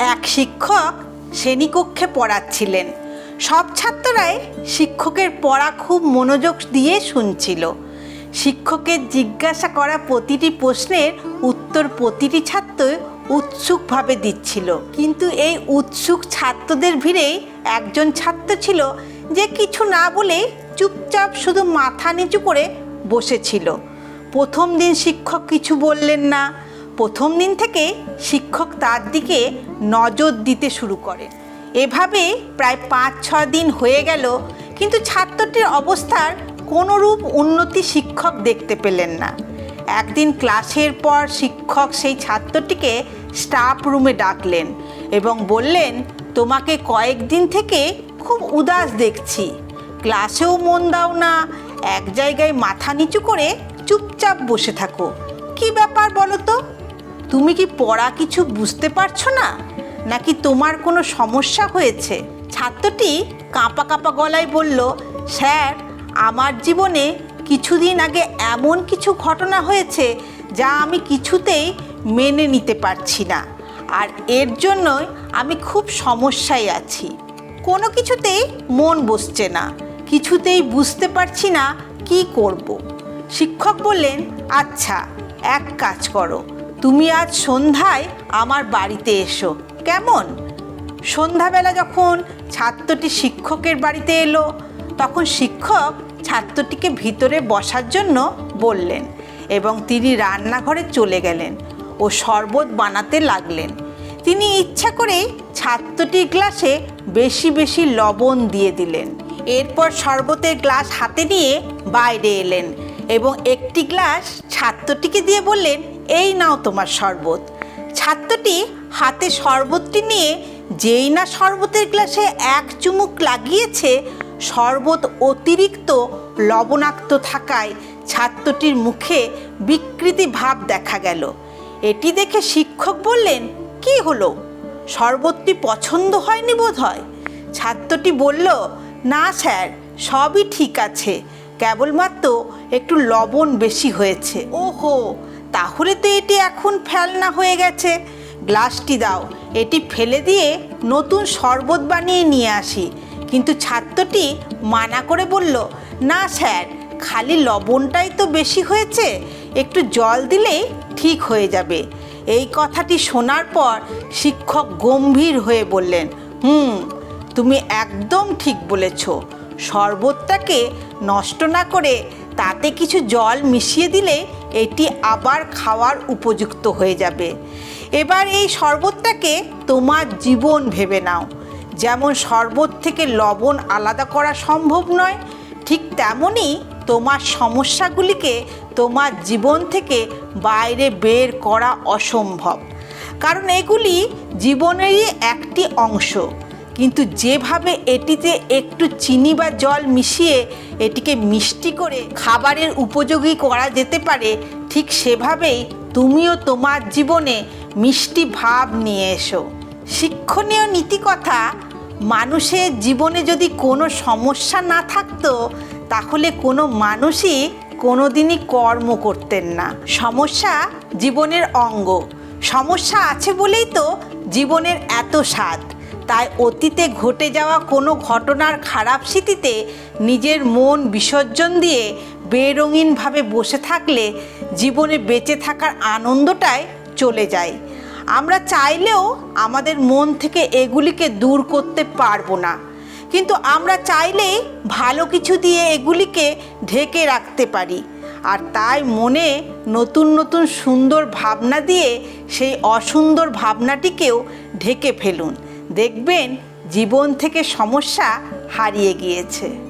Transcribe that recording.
এক শিক্ষক শ্রেণীকক্ষে পড়াচ্ছিলেন। সব ছাত্ররাই শিক্ষকের পড়া খুব মনোযোগ দিয়ে শুনছিল। শিক্ষকের জিজ্ঞাসা করা প্রতিটি প্রশ্নের উত্তর প্রতিটি ছাত্র উৎসুকভাবে দিচ্ছিল। কিন্তু এই উৎসুক ছাত্রদের ভিড়েই একজন ছাত্র ছিল যে কিছু না বলে চুপচাপ শুধু মাথা নিচু করে বসেছিল। প্রথম দিন শিক্ষক কিছু বললেন না। প্রথম দিন থেকে শিক্ষক তার দিকে নজর দিতে শুরু করেন এভাবে প্রায় পাঁচ ছ দিন হয়ে গেল, কিন্তু ছাত্রটির অবস্থার কোনোরূপ উন্নতি শিক্ষক দেখতে পেলেন না। একদিন ক্লাসের পর শিক্ষক সেই ছাত্রটিকে স্টাফ রুমে ডাকলেন এবং বললেন, তোমাকে কয়েকদিন থেকে খুব উদাস দেখছি। ক্লাসেও মন দাও না, এক জায়গায় মাথা নিচু করে চুপচাপ বসে থাকো। কি ব্যাপার বলো তো? তুমি কি পড়া কিছু বুঝতে পারছ না? নাকি তোমার কোনো সমস্যা হয়েছে? ছাত্রটি কাঁপা কাঁপা গলায় বলল, স্যার, আমার জীবনে কিছুদিন আগে এমন কিছু ঘটনা হয়েছে যা আমি কিছুতেই মেনে নিতে পারছি না। আর এর জন্যই আমি খুব সমস্যায় আছি। কোনো কিছুতেই মন বসছে না। কিছুতেই বুঝতে পারছি না কি করব। শিক্ষক বললেন আচ্ছা এক কাজ করো। তুমি আজ সন্ধ্যায় আমার বাড়িতে এসো। কেমন? সন্ধ্যাবেলা যখন ছাত্রটি শিক্ষকের বাড়িতে এলো, তখন শিক্ষক ছাত্রটিকে ভিতরে বসার জন্য বললেন এবং তিনি রান্নাঘরে চলে গেলেন ও শরবত বানাতে লাগলেন। তিনি ইচ্ছা করে ছাত্রটির গ্লাসে বেশি বেশি লবণ দিয়ে দিলেন। এরপর শরবতের গ্লাস হাতে নিয়ে বাইরে এলেন এবং একটি গ্লাস ছাত্রটিকে দিয়ে বললেন, এই নাও তোমার শরবত। ছাত্রটি হাতে শরবতটি নিয়ে যেই না শরবতের গ্লাসে এক চুমুক লাগিয়েছে, শরবত অতিরিক্ত লবণাক্ত থাকায় ছাত্রটির মুখে বিকৃতি ভাব দেখা গেল। এটি দেখে শিক্ষক বললেন, কি হলো? শরবতটি পছন্দ হয়নি বোধ হয় ছাত্রটি বলল, না স্যার, সবই ঠিক আছে। কেবলমাত্র একটু লবণ বেশি হয়েছে। ওহো, তাহলে তো এটি এখন ফেলনা হয়ে গেছে। গ্লাসটি দাও। এটি ফেলে দিয়ে নতুন শরবত বানিয়ে নিয়ে আসি। কিন্তু ছাত্রটি মানা করে বলল, না স্যার, খালি লবণটাই তো বেশি হয়েছে। একটু জল দিলেই ঠিক হয়ে যাবে। এই কথাটি শোনার পর শিক্ষক গম্ভীর হয়ে বললেন, হুম, তুমি একদম ঠিক বলেছ। শরবতটাকে নষ্ট না করে তাতে কিছু জল মিশিয়ে দিলে এটি আবার খাওয়ার উপযুক্ত হয়ে যাবে। এবার এই শরবতটাকে তোমার জীবন ভেবে নাও। যেমন শরবত থেকে লবণ আলাদা করা সম্ভব নয়, ঠিক তেমনই তোমার সমস্যাগুলিকে তোমার জীবন থেকে বাইরে বের করা অসম্ভব। কারণ এগুলি জীবনেরই একটি অংশ। কিন্তু যেভাবে এটিতে একটু চিনি বা জল মিশিয়ে এটিকে মিষ্টি করে খাবারের উপযোগী করা যেতে পারে, ঠিক সেভাবেই তুমিও তোমার জীবনে মিষ্টি ভাব নিয়ে এসো। শিক্ষণীয় নীতিকথা, মানুষের জীবনে যদি কোনো সমস্যা না থাকতো, তাহলে কোনো মানুষই কোনোদিনই কর্ম করতেন না। সমস্যা জীবনের অঙ্গ। সমস্যা আছে বলেই তো জীবনের এত স্বাদ। তাই অতীতে ঘটে যাওয়া কোনো ঘটনার খারাপ স্মৃতিতে নিজের মন বিসর্জন দিয়ে বেরঙিনভাবে বসে থাকলে জীবনে বেঁচে থাকার আনন্দটাই চলে যায়। আমরা চাইলেও আমাদের মন থেকে এগুলিকে দূর করতে পারব না। কিন্তু আমরা চাইলেই ভালো কিছু দিয়ে এগুলিকে ঢেকে রাখতে পারি। আর তাই মনে নতুন নতুন সুন্দর ভাবনা দিয়ে সেই অসুন্দর ভাবনাটিকেও ঢেকে ফেলুন। দেখবেন জীবন থেকে সমস্যা হারিয়ে গিয়েছে।